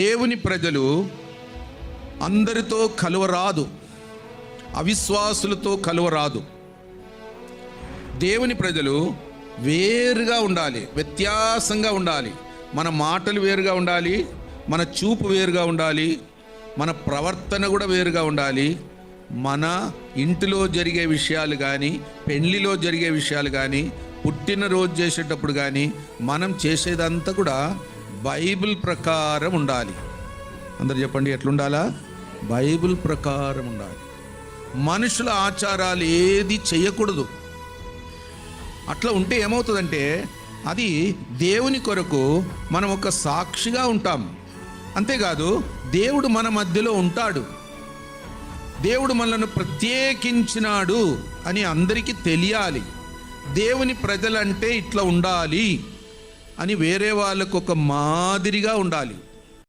దేవుని ప్రజలు అందరితో కలువరాదు అవిశ్వాసులతో కలువరాదు. దేవుని ప్రజలు వేరుగా ఉండాలి వ్యత్యాసంగా ఉండాలి. మన మాటలు వేరుగా ఉండాలి మన చూపు వేరుగా ఉండాలి మన ప్రవర్తన కూడా వేరుగా ఉండాలి. మన ఇంటిలో జరిగే విషయాలు కానీ పెళ్ళిలో జరిగే విషయాలు కానీ పుట్టినరోజు చేసేటప్పుడు కానీ మనం చేసేదంతా కూడా బైబిల్ ప్రకారం ఉండాలి. అందరు చెప్పండి ఎట్లుండాలా? బైబిల్ ప్రకారం ఉండాలి. మనుషుల ఆచారాలు ఏది చేయకూడదు అట్లా ఉంటే ఏమవుతుందంటే అది దేవుని కొరకు మనం ఒక సాక్షిగా ఉంటాం. అంతేకాదు దేవుడు మన మధ్యలో ఉంటాడు. దేవుడు మనల్ని ప్రత్యేకించినాడు అని అందరికీ తెలియాలి. దేవుని ప్రజలంటే ఇట్లా ఉండాలి. అని వేరే వాళ్ళకు ఒక మాదిరిగా ఉండాలి.